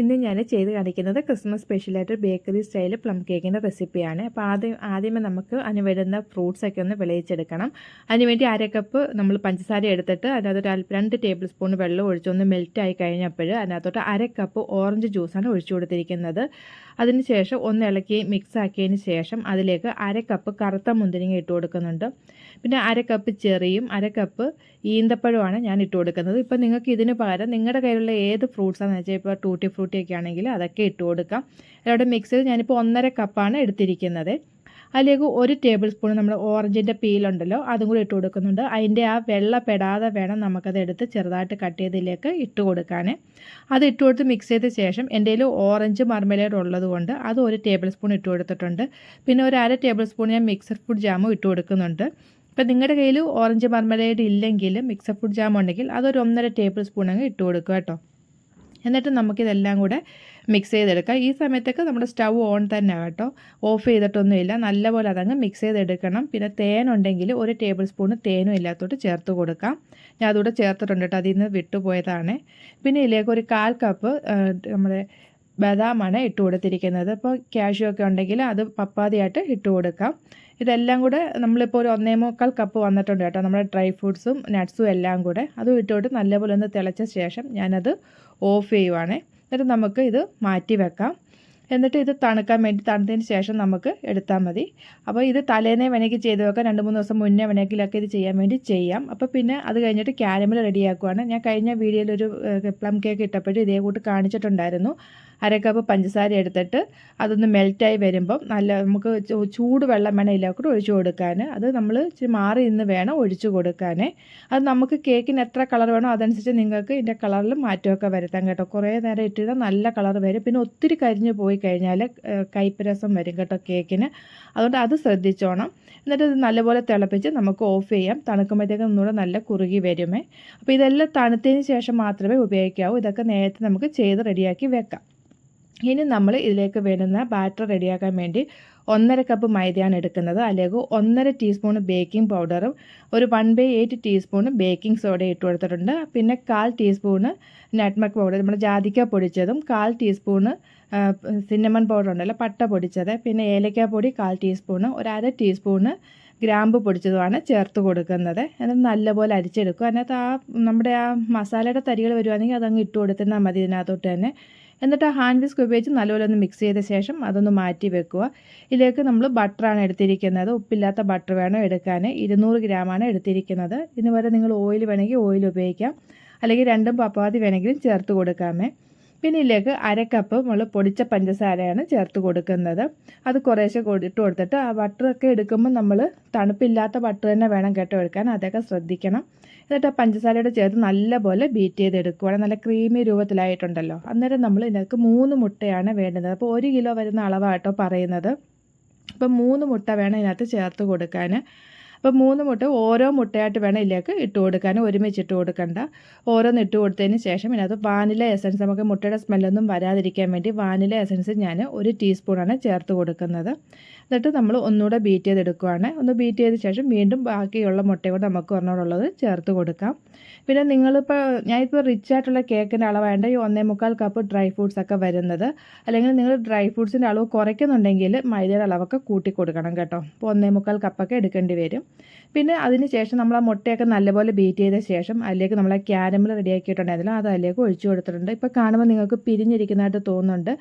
ഇന്ന് ഞാൻ ചെയ്ത് കാണിക്കുന്നത് ക്രിസ്മസ് സ്പെഷ്യലായിട്ട് ബേക്കറി സ്റ്റൈൽ പ്ലം കേക്കിന്റെ റെസിപ്പിയാണ് അപ്പോൾ ആദ്യം ആദ്യമേ നമുക്ക് അതിന് വരുന്ന ഫ്രൂട്ട്സൊക്കെ ഒന്ന് വിളയിച്ചെടുക്കണം. അതിനുവേണ്ടി അര കപ്പ് നമ്മൾ പഞ്ചസാര എടുത്തിട്ട് അതിനകത്തൊരു രണ്ട് ടേബിൾ സ്പൂൺ വെള്ളം ഒഴിച്ചൊന്ന് മെൽറ്റായി കഴിഞ്ഞപ്പോൾ അതിനകത്തോട്ട് അര കപ്പ് ഓറഞ്ച് ജ്യൂസാണ് ഒഴിച്ചു കൊടുത്തിരിക്കുന്നത്. അതിനുശേഷം ഒന്ന് ഇളക്കി മിക്സ് ആക്കിയതിന് ശേഷം അതിലേക്ക് അര കപ്പ് കറുത്ത മുന്തിരിങ്ങ ഇട്ട് കൊടുക്കുന്നുണ്ട്. പിന്നെ അര കപ്പ് ചെറിയും അര കപ്പ് ഈന്തപ്പഴമാണ് ഞാൻ ഇട്ട് കൊടുക്കുന്നത്. ഇപ്പം നിങ്ങൾക്ക് ഇതിന് പകരം നിങ്ങളുടെ കയ്യിലുള്ള ഏത് ഫ്രൂട്ട്സാണെന്ന് വെച്ചാൽ ഇപ്പോൾ ടൂട്ടി ഫ്രൂട്ടി ഒക്കെ ആണെങ്കിൽ അതൊക്കെ ഇട്ട് കൊടുക്കാം. അവിടെ മിക്സ് ചെയ്ത് ഞാനിപ്പോൾ ഒന്നര കപ്പാണ് എടുത്തിരിക്കുന്നത്. അതിലേക്ക് ഒരു ടേബിൾ സ്പൂൺ നമ്മൾ ഓറഞ്ചിന്റെ പീലുണ്ടല്ലോ അതും കൂടി ഇട്ട് കൊടുക്കുന്നുണ്ട്. അതിന്റെ ആ വെള്ള പെടാതെ വേണം നമുക്കത് എടുത്ത് ചെറുതായിട്ട് കട്ട് ചെയ്തതിലേക്ക് ഇട്ട് കൊടുക്കാൻ. അത് ഇട്ട് കൊടുത്ത് മിക്സ് ചെയ്ത ശേഷം എന്റെ കയ്യിൽ ഓറഞ്ച് മർമലേഡ് ഉള്ളത് കൊണ്ട് അത് ഒരു ടേബിൾ സ്പൂൺ ഇട്ട് കൊടുത്തിട്ടുണ്ട്. പിന്നെ ഒരു അര ടേബിൾ സ്പൂൺ ഞാൻ മിക്സഡ് ഫുഡ് ജാമും ഇട്ട് കൊടുക്കുന്നുണ്ട്. ഇപ്പം നിങ്ങളുടെ കയ്യിൽ ഓറഞ്ച് മർമലേഡ് ഇല്ലെങ്കിൽ മിക്സഡ് ഫുഡ് ജാം ഉണ്ടെങ്കിൽ അതൊരു ഒന്നര ടേബിൾ സ്പൂൺ അങ്ങ് ഇട്ട് കൊടുക്കുക കേട്ടോ. എന്നിട്ട് നമുക്കിതെല്ലാം കൂടെ മിക്സ് ചെയ്തെടുക്കാം. ഈ സമയത്തൊക്കെ നമ്മുടെ സ്റ്റൗ ഓൺ തന്നെ കേട്ടോ. ഓഫ് ചെയ്തിട്ടൊന്നുമില്ല. നല്ലപോലെ അതങ്ങ് മിക്സ് ചെയ്തെടുക്കണം. പിന്നെ തേനുണ്ടെങ്കിൽ ഒരു ടേബിൾ സ്പൂൺ തേനും ഇല്ലാത്തോട്ട് ചേർത്ത് കൊടുക്കാം. ഞാൻ അതുകൂടെ ചേർത്തിട്ടുണ്ട് കേട്ടോ. അതിൽ നിന്ന് വിട്ടുപോയതാണ് പിന്നെ ഇതിലേക്ക് ഒരു കാൽ കപ്പ് നമ്മുടെ ബദാമാണ് ഇട്ട് കൊടുത്തിരിക്കുന്നത്. ഇപ്പോൾ ക്യാഷ്യൂ ഒക്കെ ഉണ്ടെങ്കിൽ അത് പപ്പാതിയായിട്ട് ഇട്ട് കൊടുക്കാം. ഇതെല്ലാം കൂടെ നമ്മളിപ്പോൾ ഒരു ഒന്നേ മുക്കാൽ കപ്പ് വന്നിട്ടുണ്ട് കേട്ടോ. നമ്മുടെ ഡ്രൈ ഫ്രൂട്ട്സും നട്ട്സും എല്ലാം കൂടെ. അതും ഇട്ടുകൊണ്ട് നല്ലപോലെ ഒന്ന് തിളച്ച ശേഷം ഞാനത് ഓഫ് ചെയ്യുവാണേ. എന്നിട്ട് നമുക്ക് ഇത് മാറ്റി വെക്കാം. എന്നിട്ട് ഇത് തണുക്കാൻ വേണ്ടി തണുത്തതിന് ശേഷം നമുക്ക് എടുത്താൽ മതി. അപ്പോൾ ഇത് തലേന്നേ വേണമെങ്കിൽ ചെയ്ത് വെക്കാം. രണ്ട് മൂന്ന് ദിവസം മുന്നേ വേണമെങ്കിലൊക്കെ ഇത് ചെയ്യാൻ വേണ്ടി ചെയ്യാം. അപ്പോൾ പിന്നെ അത് കഴിഞ്ഞിട്ട് ക്യാരമൽ റെഡിയാക്കുവാണ്. ഞാൻ കഴിഞ്ഞ വീഡിയോയിൽ ഒരു പ്ലം കേക്ക് ഇട്ടപ്പോഴും ഇതേ കൂട്ട് കാണിച്ചിട്ടുണ്ടായിരുന്നു. അര കപ്പ് പഞ്ചസാര എടുത്തിട്ട് അതൊന്ന് മെൽറ്റായി വരുമ്പം നല്ല നമുക്ക് ചൂട് വെള്ളം വേണം ഇതിലേക്കൂടെ ഒഴിച്ചു കൊടുക്കാൻ. അത് നമ്മൾ ഇച്ചിരി മാറി നിന്ന് വേണം ഒഴിച്ചു കൊടുക്കാൻ. അത് നമുക്ക് കേക്കിന് എത്ര കളർ വേണോ അതനുസരിച്ച് നിങ്ങൾക്ക് ഇതിന്റെ കളറിൽ മാറ്റമൊക്കെ വരുത്താം കേട്ടോ. കുറേ നേരം ഇട്ടിരുന്നാൽ നല്ല കളർ വരും. പിന്നെ ഒത്തിരി കരിഞ്ഞു പോയി കഴിഞ്ഞാൽ കൈപ്പരസം രസം വരും കേട്ടോ കേക്കിന്. അതുകൊണ്ട് അത് ശ്രദ്ധിച്ചോണം. എന്നിട്ട് ഇത് നല്ലപോലെ തിളപ്പിച്ച് നമുക്ക് ഓഫ് ചെയ്യാം. തണുക്കുമ്പോഴത്തേക്കും ഒന്നുകൂടെ നല്ല കുറുകി വരുമേ. അപ്പോൾ ഇതെല്ലാം തണുത്തതിന് ശേഷം മാത്രമേ ഉപയോഗിക്കാവൂ. ഇതൊക്കെ നേരത്തെ നമുക്ക് ചെയ്ത് റെഡിയാക്കി വെക്കാം. ഇനി നമ്മൾ ഇതിലേക്ക് വേണ്ടുന്ന ബാറ്റർ റെഡിയാക്കാൻ വേണ്ടി ഒന്നര കപ്പ് മൈദയാണ് എടുക്കുന്നത്. അല്ലെങ്കിൽ ഒന്നര ടീസ്പൂൺ ബേക്കിംഗ് പൗഡറും ഒരു one by eight teaspoon baking സോഡയും ഇട്ട് കൊടുത്തിട്ടുണ്ട്. പിന്നെ കാൽ ടീസ്പൂണ് നട്ട്മക് പൗഡർ നമ്മൾ ജാതിക്ക പൊടിച്ചതും കാൽ ടീസ്പൂണ് സിന്നമൺ പൗഡർ ഉണ്ടല്ലോ പട്ട പൊടിച്ചത്. പിന്നെ ഏലക്ക പൊടി കാൽ ടീസ്പൂണ് ഒരു അര ടീസ്പൂണ് ഗ്രാമ്പ് പൊടിച്ചതുമാണ് ചേർത്ത് കൊടുക്കുന്നത്. എന്നിട്ട് നല്ലപോലെ അരിച്ചെടുക്കും അതിനകത്ത് ആ നമ്മുടെ ആ മസാലയുടെ തരികൾ വരുവാണെങ്കിൽ അതങ്ങ് ഇട്ട് കൊടുത്തിരുന്നാൽ മതി ഇതിനകത്തോട്ട് തന്നെ. എന്നിട്ട് ആ ഹാൻഡ് വിസ്ക് ഉപയോഗിച്ച് നല്ലപോലെ ഒന്ന് മിക്സ് ചെയ്ത ശേഷം അതൊന്ന് മാറ്റി വെക്കുക. ഇതിലേക്ക് നമ്മൾ ബട്ടറാണ് എടുത്തിരിക്കുന്നത്. ഉപ്പില്ലാത്ത ബട്ടർ വേണം എടുക്കാൻ. ഇരുന്നൂറ് ഗ്രാമാണ് എടുത്തിരിക്കുന്നത്. ഇതിന് നിങ്ങൾ ഓയിൽ വേണമെങ്കിൽ ഓയിൽ ഉപയോഗിക്കാം. അല്ലെങ്കിൽ രണ്ടും പപ്പാതി വേണമെങ്കിലും ചേർത്ത് കൊടുക്കാമേ പിന്നെ ഇതിലേക്ക് അര കപ്പ് നമ്മൾ പൊടിച്ച പഞ്ചസാരയാണ് ചേർത്ത് കൊടുക്കുന്നത്. അത് കുറേശ്ശെ ഇട്ട് കൊടുത്തിട്ട് ആ ബട്ടറൊക്കെ എടുക്കുമ്പോൾ നമ്മൾ തണുപ്പില്ലാത്ത ബട്ടർ തന്നെ വേണം കേട്ടോ എടുക്കാൻ. അതൊക്കെ ശ്രദ്ധിക്കണം. എന്നിട്ട് ആ പഞ്ചസാരയുടെ ചേർത്ത് നല്ലപോലെ ബീറ്റ് ചെയ്ത് ചെയ്തെടുക്കുകയാണ് നല്ല ക്രീമി രൂപത്തിലായിട്ടുണ്ടല്ലോ. അന്നേരം നമ്മൾ ഇതിനകത്ത് മൂന്ന് മുട്ടയാണ് വേണ്ടത്. അപ്പോൾ ഒരു കിലോ വരുന്ന അളവാട്ടോ പറയുന്നത്. അപ്പം മൂന്ന് മുട്ട വേണം ഇതിനകത്ത് ചേർത്ത് കൊടുക്കാൻ. അപ്പോൾ മൂന്ന് മുട്ട ഓരോ മുട്ടയായിട്ട് വേണം ഇതിലേക്ക് ഇട്ട് കൊടുക്കാൻ. ഒരുമിച്ച് ഇട്ട് കൊടുക്കണ്ട. ഓരോന്ന് ഇട്ട് കൊടുത്തതിന് ശേഷം ഇതിനകത്ത് വാനില എസൻസ് നമുക്ക് മുട്ടയുടെ സ്മെല്ലൊന്നും വരാതിരിക്കാൻ വേണ്ടി വാനില എസൻസ് ഞാൻ ഒരു ടീസ്പൂണാണ് ചേർത്ത് കൊടുക്കുന്നത്. എന്നിട്ട് നമ്മൾ ഒന്നുകൂടെ ബീറ്റ് ചെയ്തെടുക്കുകയാണ് ഒന്ന് ബീറ്റ് ചെയ്ത ശേഷം വീണ്ടും ബാക്കിയുള്ള മുട്ടയും കൂടെ നമുക്ക് ഒരെണ്ണമുള്ളത് ചേർത്ത് കൊടുക്കാം. പിന്നെ നിങ്ങളിപ്പോൾ ഞാനിപ്പോൾ റിച്ച് ആയിട്ടുള്ള കേക്കിന്റെ അളവായതുകൊണ്ട് ഈ ഒന്നേ മുക്കാൽ കപ്പ് ഡ്രൈ ഫ്രൂട്ട്സ് ഒക്കെ വരുന്നത്. അല്ലെങ്കിൽ നിങ്ങൾ ഡ്രൈ ഫ്രൂട്ട്സിന്റെ അളവ് കുറയ്ക്കുന്നുണ്ടെങ്കിൽ മൈദയുടെ അളവൊക്കെ കൂട്ടി കൊടുക്കണം കേട്ടോ. അപ്പോൾ ഒന്നേ മുക്കാൽ കപ്പൊക്കെ എടുക്കേണ്ടി വരും. പിന്നെ അതിന് ശേഷം നമ്മൾ ആ മുട്ടയൊക്കെ നല്ലപോലെ ബീറ്റ് ചെയ്ത ശേഷം അതിലേക്ക് നമ്മൾ ആ ക്യാരമൽ റെഡിയാക്കിയിട്ടുണ്ടായിരുന്നല്ലോ അത് അതിലേക്ക് ഒഴിച്ചു കൊടുത്തിട്ടുണ്ട്. ഇപ്പോൾ കാണുമ്പോൾ നിങ്ങൾക്ക് പിരിഞ്ഞിരിക്കുന്നതായിട്ട് തോന്നുന്നുണ്ട്.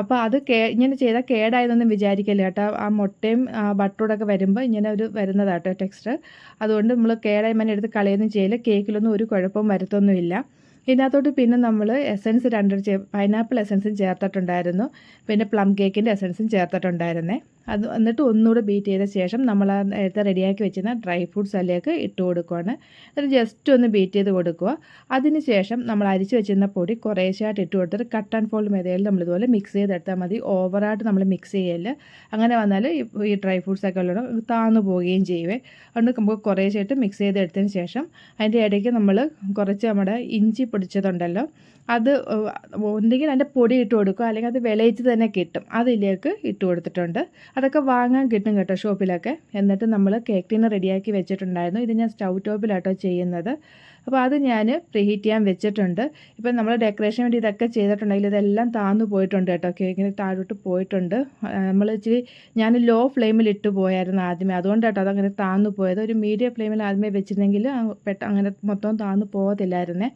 അപ്പോൾ അത് കേ ഇങ്ങനെ ചെയ്താൽ കേടായതൊന്നും വിചാരിക്കില്ല കേട്ടോ. ആ മുട്ടയും ആ ബട്ടറൂടൊക്കെ വരുമ്പോൾ ഇങ്ങനെ ഒരു വരുന്നതാട്ടോ ടെക്സ്റ്റ് അതുകൊണ്ട് നമ്മൾ കേടായി മനെ എടുത്ത് കളയൊന്നും ചെയ്യില്ല. കേക്കിലൊന്നും ഒരു കുഴപ്പവും വരുത്തൊന്നുമില്ല. ഇതിനകത്തോട്ട് പിന്നെ നമ്മൾ എസൻസ് രണ്ട് പൈനാപ്പിൾ എസൻസും ചേർത്തിട്ടുണ്ടായിരുന്നു. പിന്നെ പ്ലം കേക്കിന്റെ എസൻസും ചേർത്തിട്ടുണ്ടായിരുന്നേ. അത് എന്നിട്ട് ഒന്നുകൂടെ ബീറ്റ് ചെയ്ത ശേഷം നമ്മൾ നേരത്തെ റെഡിയാക്കി വെച്ചിരുന്ന ഡ്രൈ ഫ്രൂട്ട്സ് അതിലേക്ക് ഇട്ട് കൊടുക്കുകയാണ് എന്നിട്ട് ജസ്റ്റ് ഒന്ന് ബീറ്റ് ചെയ്ത് കൊടുക്കുക അതിന് ശേഷം നമ്മൾ അരിച്ച് വെച്ചിരുന്ന പൊടി കുറേശ്ശായിട്ട് ഇട്ട് കൊടുത്തിട്ട് കട്ട് ആൻഡ് ഫോൾഡ് മെതയിൽ നമ്മളിതുപോലെ മിക്സ് ചെയ്തെടുത്താൽ മതി. ഓവറായിട്ട് നമ്മൾ മിക്സ് ചെയ്യൽ. അങ്ങനെ വന്നാൽ ഈ ഡ്രൈ ഫ്രൂട്ട്സ് ഒക്കെ ഉള്ളത് താന്നു പോവുകയും ചെയ്യുവേ. അതുകൊണ്ട് നമുക്ക് കുറേശ്ശായിട്ട് മിക്സ് ചെയ്തെടുത്തതിന് ശേഷം അതിന്റെ ഇടയ്ക്ക് നമ്മൾ കുറച്ച് നമ്മുടെ ഇഞ്ചി പൊടിച്ചതുണ്ടല്ലോ. അത് ഒന്നുകിൽ അതിന്റെ പൊടി ഇട്ട് കൊടുക്കുക അല്ലെങ്കിൽ അത് വിളയിച്ച് തന്നെ കിട്ടും. അതിലേക്ക് ഇട്ട് കൊടുത്തിട്ടുണ്ട്. അതൊക്കെ വാങ്ങാൻ കിട്ടും കേട്ടോ ഷോപ്പിലൊക്കെ. എന്നിട്ട് നമ്മൾ കേക്ക് ടീന് റെഡിയാക്കി വെച്ചിട്ടുണ്ടായിരുന്നു. ഇത് ഞാൻ സ്റ്റൗ ടോപ്പിലാട്ടോ ചെയ്യുന്നത്. അപ്പോൾ അത് ഞാൻ പ്രീഹീറ്റ് ചെയ്യാൻ വെച്ചിട്ടുണ്ട്. ഇപ്പം നമ്മൾ ഡെക്കറേഷൻ വേണ്ടി ഇതൊക്കെ ചെയ്തിട്ടുണ്ടെങ്കിൽ ഇതെല്ലാം താന്നു പോയിട്ടുണ്ട് കേട്ടോ. കേക്കിന് താഴോട്ട് പോയിട്ടുണ്ട്. നമ്മൾ ഇച്ചിരി ഞാൻ ലോ ഫ്ലെയിമിൽ ഇട്ട് പോയായിരുന്നു ആദ്യമേ. അതുകൊണ്ട് കേട്ടോ അതങ്ങനെ താന്നു പോയത്. ഒരു മീഡിയം ഫ്ലെയിമിൽ ആദ്യമേ വെച്ചിരുന്നെങ്കിൽ പെട്ട അങ്ങനെ മൊത്തം താന്നു പോകത്തില്ലായിരുന്നേ.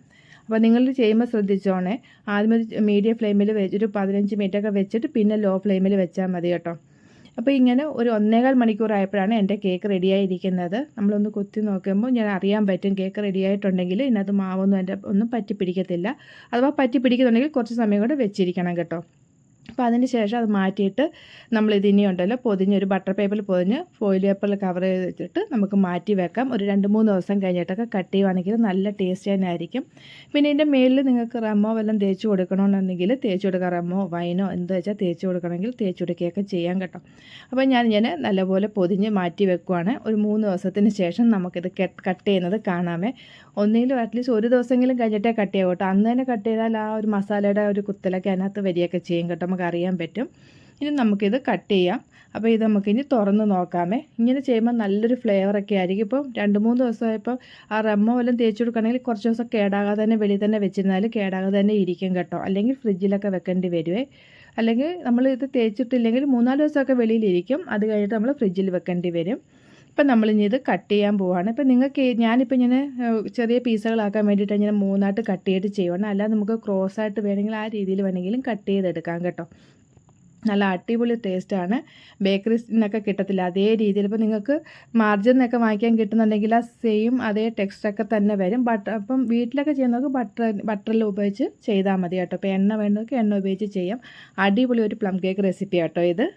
അപ്പോൾ നിങ്ങൾ ചെയ്യുമ്പോൾ ശ്രദ്ധിച്ചോണേ. ആദ്യം ഒരു മീഡിയം ഫ്ലെയിമിൽ വെച്ചൊരു പതിനഞ്ച് മിനിറ്റ് ഒക്കെ വെച്ചിട്ട് പിന്നെ ലോ ഫ്ലെയിമിൽ വെച്ചാൽ മതി കേട്ടോ. അപ്പോൾ ഇങ്ങനെ ഒരു ഒന്നേകാൽ മണിക്കൂറായപ്പോഴാണ് എന്റെ കേക്ക് റെഡിയായിരിക്കുന്നത് നമ്മളൊന്ന് കുത്തി നോക്കുമ്പോൾ ഞാൻ അറിയാൻ പറ്റും കേക്ക് റെഡിയായിട്ടുണ്ടെങ്കിൽ ഇതിനകത്ത് മാവൊന്നും എന്റെ ഒന്നും പറ്റി പിടിക്കത്തില്ല അഥവാ പറ്റി പിടിക്കുന്നുണ്ടെങ്കിൽ കുറച്ച് സമയം കൂടെ വെച്ചിരിക്കണം കേട്ടോ. അപ്പോൾ അതിന് ശേഷം അത് മാറ്റിയിട്ട് നമ്മൾ ഇതിനി ഉണ്ടല്ലോ പൊതിഞ്ഞ് ഒരു ബട്ടർ പേപ്പറിൽ പൊതിഞ്ഞ് ഫോയിൽ പേപ്പറിൽ കവർ ചെയ്തിട്ട് നമുക്ക് മാറ്റി വെക്കാം. ഒരു രണ്ട് മൂന്ന് ദിവസം കഴിഞ്ഞിട്ടൊക്കെ കട്ട് ചെയ്യുവാണെങ്കിൽ നല്ല ടേസ്റ്റ് തന്നെ ആയിരിക്കും. പിന്നെ ഇതിന്റെ മേലിൽ നിങ്ങൾക്ക് റമ്മോ വല്ലതും തേച്ച് കൊടുക്കണമെന്നുണ്ടെങ്കിൽ തേച്ച് കൊടുക്കുക റമ്മോ വൈനോ എന്ത് വെച്ചാൽ തേച്ച് കൊടുക്കണമെങ്കിൽ തേച്ച് കൊടുക്കുകയൊക്കെ ചെയ്യാം കേട്ടോ. അപ്പോൾ ഞാൻ ഇങ്ങനെ നല്ലപോലെ പൊതിഞ്ഞ് മാറ്റി വെക്കുവാണ്. ഒരു മൂന്ന് ദിവസത്തിന് ശേഷം നമുക്കിത് കട്ട് ചെയ്യുന്നത് കാണാമേ. ഒന്നെങ്കിലും അറ്റ്ലീസ്റ്റ് ഒരു ദിവസമെങ്കിലും കഴിഞ്ഞിട്ടേ കട്ട് ചെയ്യാം കേട്ടോ. അന്ന് തന്നെ കട്ട് ചെയ്താൽ ആ ഒരു മസാലയുടെ ഒരു കുത്തലൊക്കെ അതിനകത്ത് വരികയൊക്കെ ചെയ്യും കേട്ടോ. നമുക്ക് അറിയാൻ പറ്റും. ഇനി നമുക്കിത് കട്ട് ചെയ്യാം. അപ്പോൾ ഇത് നമുക്കിനി തുറന്ന് നോക്കാമേ. ഇങ്ങനെ ചെയ്യുമ്പോൾ നല്ലൊരു ഫ്ലേവറൊക്കെ ആയിരിക്കും. ഇപ്പം രണ്ട് മൂന്ന് ദിവസമായപ്പോൾ ആ റമ്മ വല്ലതും തേച്ച് കൊടുക്കുകയാണെങ്കിൽ കുറച്ച് ദിവസം കേടാകാതെ തന്നെ വെളിയിൽ തന്നെ വെച്ചിരുന്നാൽ കേടാകാതെ തന്നെ ഇരിക്കും കേട്ടോ. അല്ലെങ്കിൽ ഫ്രിഡ്ജിലൊക്കെ വെക്കേണ്ടി വരുവേ. അല്ലെങ്കിൽ നമ്മൾ ഇത് തേച്ചിട്ടില്ലെങ്കിൽ മൂന്നാൽ ദിവസമൊക്കെ വെളിയിലിരിക്കും അത് കഴിഞ്ഞിട്ട് നമ്മൾ ഫ്രിഡ്ജിൽ വെക്കേണ്ടി വരും. ഇപ്പം നമ്മളിനി ഇത് കട്ട് ചെയ്യാൻ പോവാണ്. ഇപ്പം നിങ്ങൾക്ക് ഞാനിപ്പോൾ ഇങ്ങനെ ചെറിയ പീസുകളാക്കാൻ വേണ്ടിയിട്ട് ഇങ്ങനെ മൂന്നായിട്ട് കട്ട് ചെയ്തിട്ട് ചെയ്യുവാണ്. അല്ലാതെ നമുക്ക് ക്രോസ് ആയിട്ട് വേണമെങ്കിൽ ആ രീതിയിൽ വേണമെങ്കിലും കട്ട് ചെയ്തെടുക്കാം കേട്ടോ. നല്ല അടിപൊളി ടേസ്റ്റാണ് നിന്നൊക്കെ കിട്ടത്തില്ല. അതേ രീതിയിൽ ഇപ്പോൾ നിങ്ങൾക്ക് മാർജിൻ നിന്നൊക്കെ വാങ്ങിക്കാൻ കിട്ടുന്നുണ്ടെങ്കിൽ ആ സെയിം അതേ ടെക്സ്റ്റൊക്കെ തന്നെ വരും. ബട്ടർ അപ്പം വീട്ടിലൊക്കെ ചെയ്യുന്നവർക്ക് ബട്ടർ ബട്ടറിൽ ഉപയോഗിച്ച് ചെയ്താൽ മതി കേട്ടോ. ഇപ്പോൾ എണ്ണ വേണ്ടവർക്ക് എണ്ണ ഉപയോഗിച്ച് ചെയ്യാം. അടിപൊളി ഒരു പ്ലം കേക്ക് റെസിപ്പി കേട്ടോ ഇത്.